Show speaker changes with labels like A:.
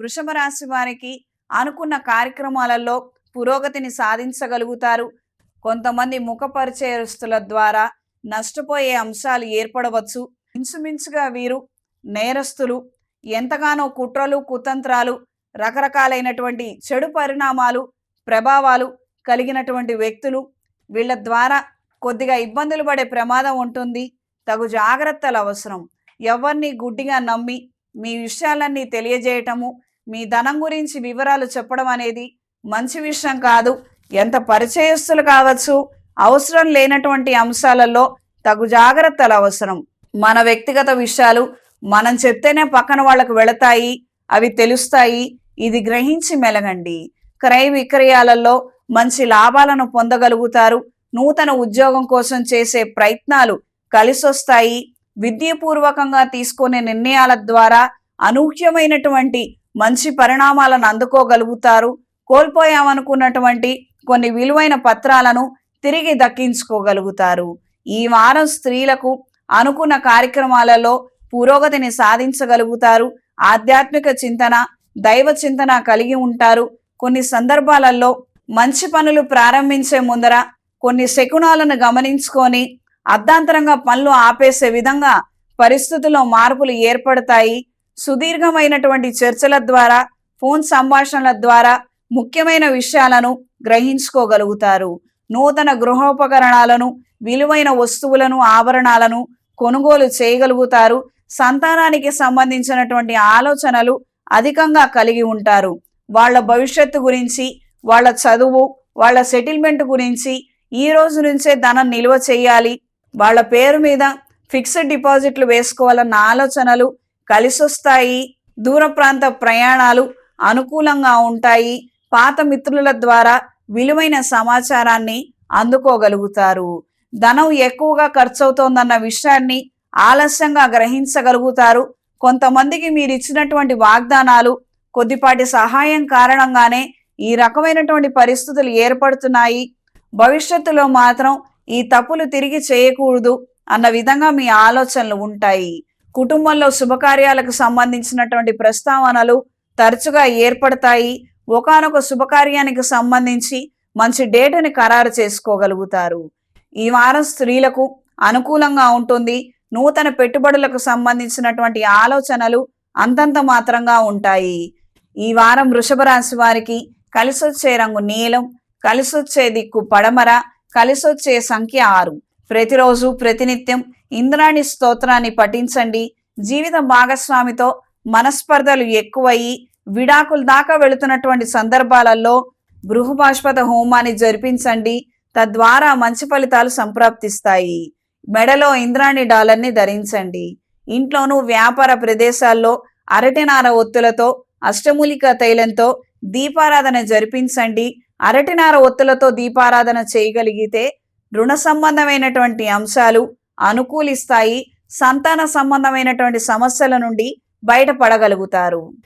A: వృషభ రాశి వారికి అనుకున్న కార్యక్రమాలలో పురోగతిని సాధించగలుగుతారు. కొంతమంది ముఖ పరిచయస్తుల ద్వారా నష్టపోయే అంశాలు ఏర్పడవచ్చు. ఇంచుమించుగా వీరు నేరస్తులు ఎంతగానో కుట్రలు కుతంత్రాలు రకరకాలైనటువంటి చెడు పరిణామాలు ప్రభావాలు కలిగినటువంటి వ్యక్తులు. వీళ్ళ ద్వారా కొద్దిగా ఇబ్బందులు పడే ప్రమాదం ఉంటుంది. తగు జాగ్రత్తలు అవసరం. ఎవరిని గుడ్డిగా నమ్మి మీ విషయాలన్నీ తెలియజేయటము మీ ధనం గురించి వివరాలు చెప్పడం అనేది మంచి విషయం కాదు. ఎంత పరిచయస్తులు కావచ్చు అవసరం లేనటువంటి అంశాలలో తగు జాగ్రత్తలు అవసరం. మన వ్యక్తిగత విషయాలు మనం చెప్తేనే పక్కన వాళ్ళకు వెళతాయి అవి తెలుస్తాయి. ఇది గ్రహించి మెలగండి. క్రయ విక్రయాలలో మంచి లాభాలను పొందగలుగుతారు. నూతన ఉద్యోగం కోసం చేసే ప్రయత్నాలు కలిసొస్తాయి. విద్యపూర్వకంగా తీసుకునే నిర్ణయాల ద్వారా అనూహ్యమైనటువంటి మంచి పరిణామాలను అందుకోగలుగుతారు. కోల్పోయామనుకున్నటువంటి కొన్ని విలువైన పత్రాలను తిరిగి దక్కించుకోగలుగుతారు. ఈ వారం స్త్రీలకు అనుకున్న కార్యక్రమాలలో పురోగతిని సాధించగలుగుతారు. ఆధ్యాత్మిక చింతన దైవ చింతన కలిగి ఉంటారు. కొన్ని సందర్భాలలో మంచి పనులు ప్రారంభించే ముందర కొన్ని శకునాలను గమనించుకొని అర్ధాంతరంగా పనులు ఆపేసే విధంగా పరిస్థితుల్లో మార్పులు ఏర్పడతాయి. సుదీర్ఘమైనటువంటి చర్చల ద్వారా ఫోన్ సంభాషణల ద్వారా ముఖ్యమైన విషయాలను గ్రహించుకోగలుగుతారు. నూతన గృహోపకరణాలను విలువైన వస్తువులను ఆభరణాలను కొనుగోలు చేయగలుగుతారు. సంతానానికి సంబంధించినటువంటి ఆలోచనలు అధికంగా కలిగి ఉంటారు. వాళ్ళ భవిష్యత్తు గురించి వాళ్ళ చదువు వాళ్ళ సెటిల్మెంట్ గురించి ఈ రోజు నుంచే ధనం నిల్వ చేయాలి. వాళ్ళ పేరు మీద ఫిక్స్డ్ డిపాజిట్లు వేసుకోవాలన్న ఆలోచనలు కలిసొస్తాయి. దూర ప్రాంత ప్రయాణాలు అనుకూలంగా ఉంటాయి. పాత మిత్రుల ద్వారా విలువైన సమాచారాన్ని అందుకోగలుగుతారు. ధనం ఎక్కువగా ఖర్చవుతోందన్న విషయాన్ని ఆలస్యంగా గ్రహించగలుగుతారు. కొంతమందికి మీరు ఇచ్చినటువంటి వాగ్దానాలు కొద్దిపాటి సహాయం కారణంగానే ఈ రకమైనటువంటి పరిస్థితులు ఏర్పడుతున్నాయి. భవిష్యత్తులో మాత్రం ఈ తప్పులు తిరిగి చేయకూడదు అన్న విధంగా మీ ఆలోచనలు ఉంటాయి. కుటుంబంలో శుభకార్యాలకు సంబంధించినటువంటి ప్రస్తావనలు తరచుగా ఏర్పడతాయి. ఒకానొక శుభకార్యానికి సంబంధించి మంచి డేటుని ఖరారు చేసుకోగలుగుతారు. ఈ వారం స్త్రీలకు అనుకూలంగా ఉంటుంది. నూతన పెట్టుబడులకు సంబంధించినటువంటి ఆలోచనలు అంతంత మాత్రంగా ఉంటాయి. ఈ వారం వృషభ రాశి వారికి కలిసొచ్చే రంగు నీలం కలిసొచ్చే దిక్కు పడమర కలిసొచ్చే సంఖ్య ఆరు. ప్రతిరోజు ప్రతినిత్యం ఇంద్రాణి స్తోత్రాన్ని పఠించండి. జీవిత భాగస్వామితో మనస్పర్ధలు ఎక్కువయ్యి విడాకుల దాకా వెళుతున్నటువంటి సందర్భాలలో బృహబాష్పద హోమాన్ని జరిపించండి. తద్వారా మంచి ఫలితాలు సంప్రాప్తిస్తాయి. మెడలో ఇంద్రాణి డాలర్ని ధరించండి. ఇంట్లోనూ వ్యాపార ప్రదేశాల్లో అరటినార ఒత్తులతో అష్టమూలిక తైలంతో దీపారాధన జరిపించండి. అరటినార ఒత్తులతో దీపారాధన చేయగలిగితే రుణ సంబంధమైనటువంటి అంశాలు అనుకూలిస్తాయి సంతాన సంబంధమైనటువంటి సమస్యల నుండి బయటపడగలుగుతారు.